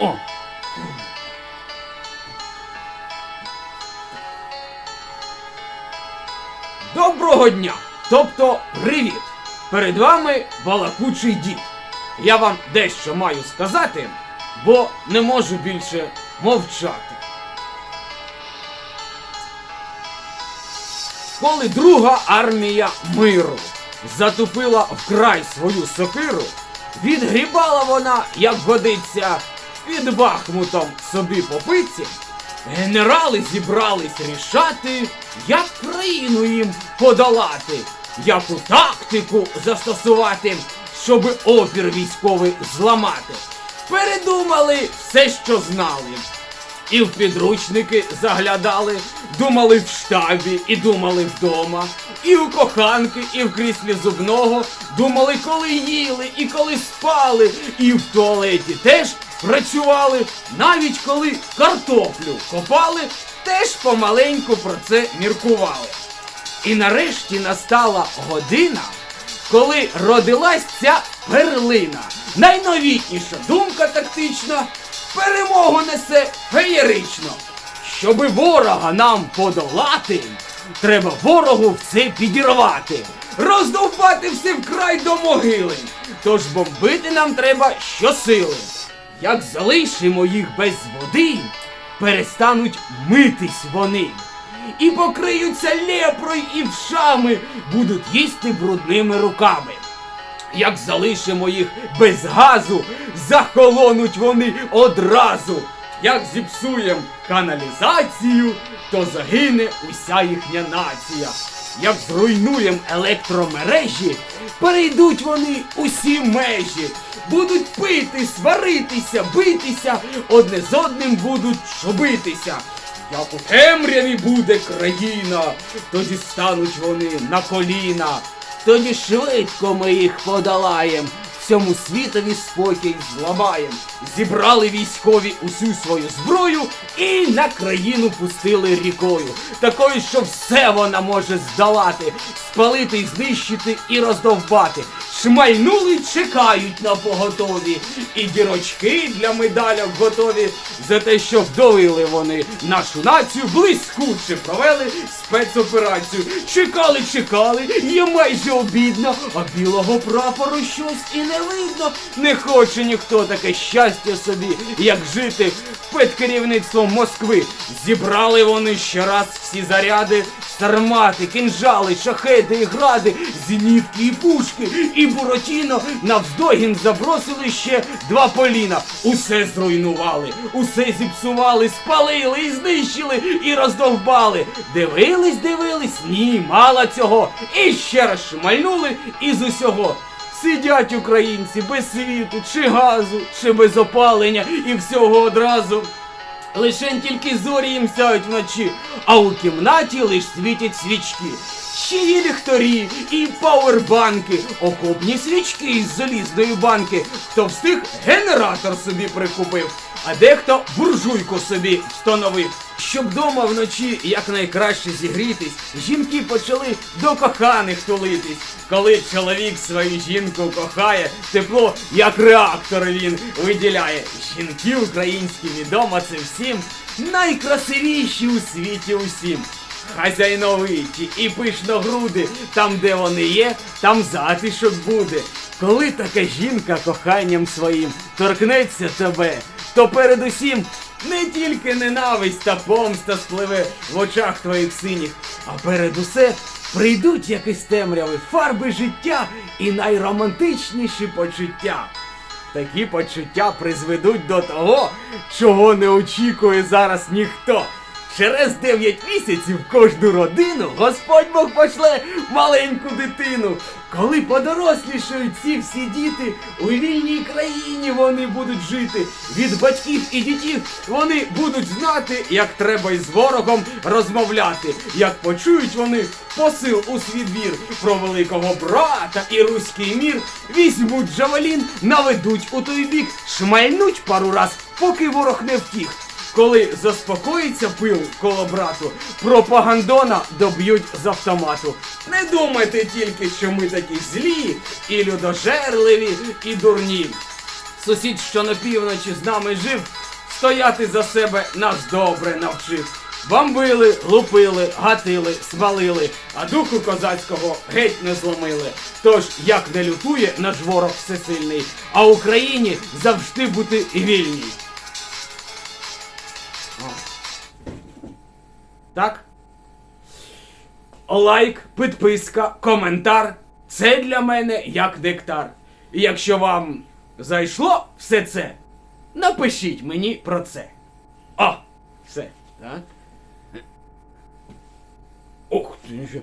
О! Доброго дня! Тобто привіт! Перед вами балакучий дід. Я вам дещо маю сказати, бо не можу більше мовчати. Коли друга армія миру затупила вкрай свою сокиру, відгрібала вона, як годиться, під Бахмутом собі попиці, генерали зібрались рішати, як країну їм подолати, яку тактику застосувати, щоби опір військовий зламати. Передумали все, що знали. І в підручники заглядали, думали в штабі і думали вдома, і у коханки, і в кріслі зубного, думали, коли їли і коли спали, і в туалеті теж працювали, навіть коли картоплю копали, теж помаленьку про це міркували. І нарешті настала година, коли родилась ця перлина. Найновітніша думка тактична, перемогу несе феєрично. Щоби ворога нам подолати, треба ворогу все підірвати, роздовбати все вкрай до могили. Тож бомбити нам треба щосили. Як залишимо їх без води, перестануть митись вони. І покриються лепрой і вшами, будуть їсти брудними руками. Як залишимо їх без газу, захолонуть вони одразу. Як зіпсуєм каналізацію, то загине уся їхня нація. Як зруйнуєм електромережі, перейдуть вони усі межі, будуть пити, сваритися, битися, одне з одним будуть шобитися. Як у темряві буде країна, тоді стануть вони на коліна. Тоді швидко ми їх подолаєм, всьому світові спокій зламаєм. Зібрали військові усю свою зброю і на країну пустили рікою. Такою, що все вона може здолати, спалити, знищити і роздовбати. Шмальнули, чекають на поготові. І дірочки для медалів готові за те, що вдолили вони нашу націю, блискуче провели спецоперацію. Чекали, чекали, є майже обідно, а білого прапору щось і не видно. Не хоче ніхто таке щастя собі, як жити під керівництвом Москви. Зібрали вони ще раз всі заряди, сармати, кинжали, шахети і гради, зенітки і пушки, і Буратіно навздогін забросили ще два поліна. Усе зруйнували, усе зіпсували, спалили і знищили, і роздовбали. Дивились, дивились, ні, мало цього. І ще раз шмальнули із усього. Сидять українці без світу, чи газу, чи без опалення і всього одразу. Лишень тільки зорі їм сяють вночі, а у кімнаті лиш світять свічки. Ще є ліхтарі і пауербанки, окопні свічки із залізної банки. Хто встиг, генератор собі прикупив, а дехто буржуйку собі встановив. Щоб дома вночі якнайкраще зігрітись, жінки почали до коханих тулитись. Коли чоловік свою жінку кохає, тепло, як реактор він виділяє. Жінки українські відомо це всім найкрасивіші у світі усім. Хазяйновиті і пишногруди, там, де вони є, там затишок буде. Коли така жінка коханням своїм торкнеться тебе, то передусім не тільки ненависть та помста спливе в очах твоїх синіх, а передусе прийдуть якісь темряви фарби життя і найромантичніші почуття. Такі почуття призведуть до того, чого не очікує зараз ніхто. Через 9 місяців кожну родину Господь Бог пошле маленьку дитину. Коли подорослішають ці всі діти, у вільній країні вони будуть жити. Від батьків і дітів вони будуть знати, як треба із ворогом розмовляти, як почують вони посил у свій двір про великого брата і руський мір, візьмуть джавелін, наведуть у той бік, шмальнуть пару раз, поки ворог не втік. Коли заспокоїться пил коло брату, пропагандона доб'ють з автомату. Не думайте тільки, що ми такі злі, і людожерливі, і дурні. Сусід, що на півночі з нами жив, стояти за себе нас добре навчив. Бомбили, лупили, гатили, свалили, а духу козацького геть не зломили. Тож, як не лютує наш ворог всесильний, а Україні завжди бути вільній. Так? Лайк, підписка, коментар це для мене як диктар. І якщо вам зайшло все це, напишіть мені про це. О, все, так? Ух ти.